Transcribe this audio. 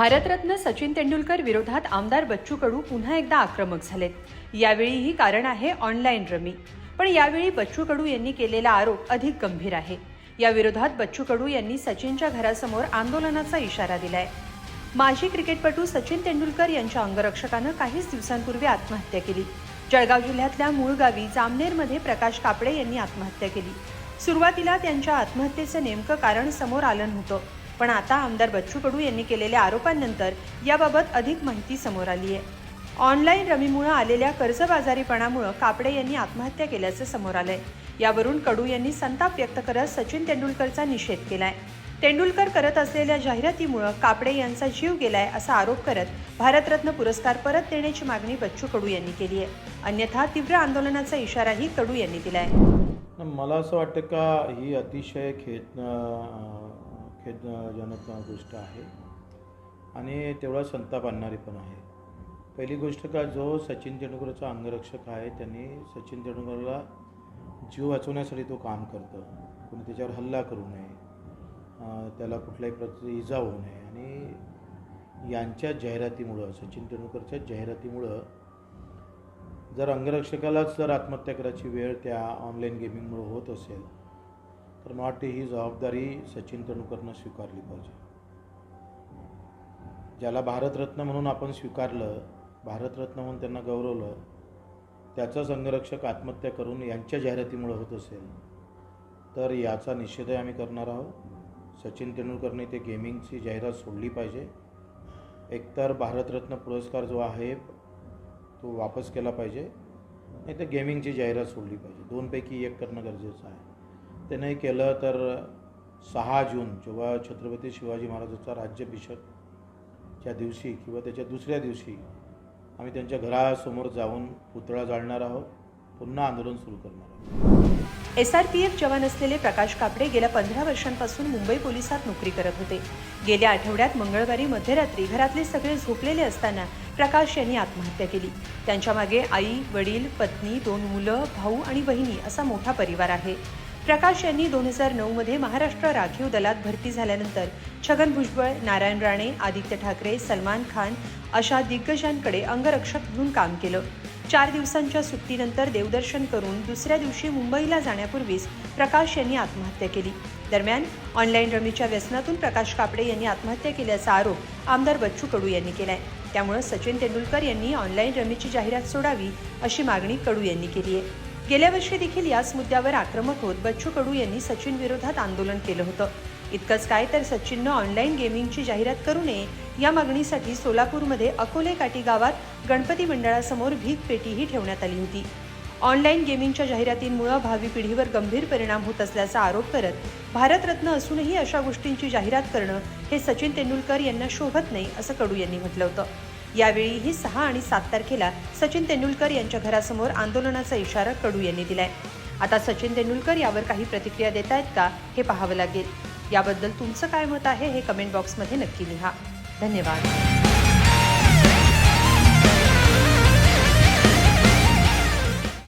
भारतरत्न सचिन तेंडुलकर विरोधात आमदार बच्चू कडू पुन्हा एकदा आक्रमक झालेत. यावेळीही कारण आहे ऑनलाईन रमी. पण यावेळी बच्चू कडू यांनी केलेला आरोप अधिक गंभीर आहे. या विरोधात बच्चू कडू यांनी सचिनच्या घरासमोर आंदोलनाचा इशारा दिलाय. माजी क्रिकेटपटू सचिन तेंडुलकर यांच्या अंगरक्षकानं काहीच दिवसांपूर्वी आत्महत्या केली. जळगाव जिल्ह्यातल्या मूळ गावी जामनेरमध्ये प्रकाश कापडे यांनी आत्महत्या केली. सुरुवातीला त्यांच्या आत्महत्येचं नेमकं कारण समोर आलं नव्हतं. पण आता आमदार बच्चू कडू यांनी केलेल्या आरोपांनंतर याबाबत अधिक माहिती समोर आली आहे. ऑनलाईन रमीमुळं आलेल्या कर्जबाजारीपणामुळं कापडे यांनी आत्महत्या केल्याचं समोर आलंय. यावरून कडू यांनी संताप व्यक्त करत सचिन तेंडुलकरचा निषेध केलाय. तेंडुलकर करत असलेल्या जाहिरातीमुळं कापडे यांचा जीव गेलाय असा आरोप करत भारतरत्न पुरस्कार परत देण्याची मागणी बच्चू कडू यांनी केली आहे. अन्यथा तीव्र आंदोलनाचा इशाराही कडू यांनी दिलाय. मला असं वाटतं का ही अतिशय खेद खेदजनक गोष्ट आहे. आणि तेवढा संताप आणणारी पण आहे. पहिली गोष्ट का जो सचिन तेंडुलकरचा अंगरक्षक आहे त्यांनी सचिन तेंडुलकरला जीव वाचवण्यासाठी तो काम करतं. कोणी त्याच्यावर हल्ला करू नये. त्याला कुठल्याही प्रकारची इजा होऊ नये. आणि यांच्या जाहिरातीमुळं सचिन तेंडुलकरच्या जाहिरातीमुळं जर अंगरक्षकालाच जर आत्महत्या करायची वेळ त्या ऑनलाईन गेमिंगमुळं होत असेल तर मला वाटते ही जबाबदारी सचिन तेंडुलकरनं स्वीकारली पाहिजे. ज्याला भारतरत्न म्हणून आपण स्वीकारलं भारतरत्न म्हणून त्यांना गौरवलं त्याचा संघरक्षक आत्महत्या करून यांच्या जाहिरातीमुळे होत असेल तर याचा निषेधही आम्ही करणार आहोत. सचिन तेंडुलकरने ते गेमिंगची जाहिरात सोडली पाहिजे. एकतर भारतरत्न पुरस्कार जो आहे तो वापस केला पाहिजे नाही तर गेमिंगची जाहिरात सोडली पाहिजे. दोनपैकी एक करणं गरजेचं आहे. ते नाही केलं तर सहा जून जेव्हा छत्रपती शिवाजी महाराजांचा राज्याभिषेकच्या दिवशी किंवा त्याच्या दुसऱ्या दिवशी आम्ही त्यांच्या घरासमोर जाऊन पुतळा जाळणार आहोत पुन्हा आंदोलन सुरू करणार आहोत. एस आर पी एफ जवान असलेले प्रकाश कापडे गेल्या पंधरा वर्षांपासून मुंबई पोलिसात नोकरी करत होते. गेल्या आठवड्यात मंगळवारी मध्यरात्री घरातले सगळे झोपलेले असताना प्रकाश यांनी आत्महत्या केली. त्यांच्या मागे आई वडील पत्नी दोन मुलं भाऊ आणि बहिणी असा मोठा परिवार आहे. प्रकाश यांनी दोन हजार नऊ मध्ये महाराष्ट्र राखीव दलात भरती झाल्यानंतर छगन भुजबळ नारायण राणे आदित्य ठाकरे सलमान खान अशा दिग्गजांकडे अंगरक्षक म्हणून काम केलं. चार दिवसांच्या सुट्टीनंतर देवदर्शन करून दुसऱ्या दिवशी मुंबईला जाण्यापूर्वीच प्रकाश यांनी आत्महत्या केली. दरम्यान ऑनलाईन रमीच्या व्यसनातून प्रकाश कापडे यांनी आत्महत्या केल्याचा आरोप आमदार बच्चू कडू यांनी केलाय. त्यामुळे सचिन तेंडुलकर यांनी ऑनलाईन रमीची जाहिरात सोडावी अशी मागणी कडू यांनी केली आहे गेल्या वर्षी देखील याच मुद्द्यावर आक्रमक होत बच्चू कडू यांनी सचिन विरोधात आंदोलन केलं होतं. इतकंच काय तर सचिननं ऑनलाईन गेमिंगची जाहिरात करू नये या मागणीसाठी सोलापूरमध्ये अकोले काटी गावात गणपती मंडळासमोर भीक पेटीही ठेवण्यात आली होती. ऑनलाईन गेमिंगच्या जाहिरातींमुळे भावी पिढीवर गंभीर परिणाम होत असल्याचा आरोप करत भारतरत्न असूनही अशा गोष्टींची जाहिरात करणं हे सचिन तेंडुलकर यांना शोभत नाही असं कडू यांनी म्हटलं होतं. यावेळीही सहा आणि सात तारखेला सचिन तेंडुलकर यांच्या घरासमोर आंदोलनाचा इशारा कडू यांनी दिलाय. आता सचिन तेंडुलकर यावर काही प्रतिक्रिया देत आहेत का हे पाहावं लागेल. याबद्दल तुमचं काय मत आहे हे कमेंट बॉक्समध्ये नक्की लिहा. धन्यवाद.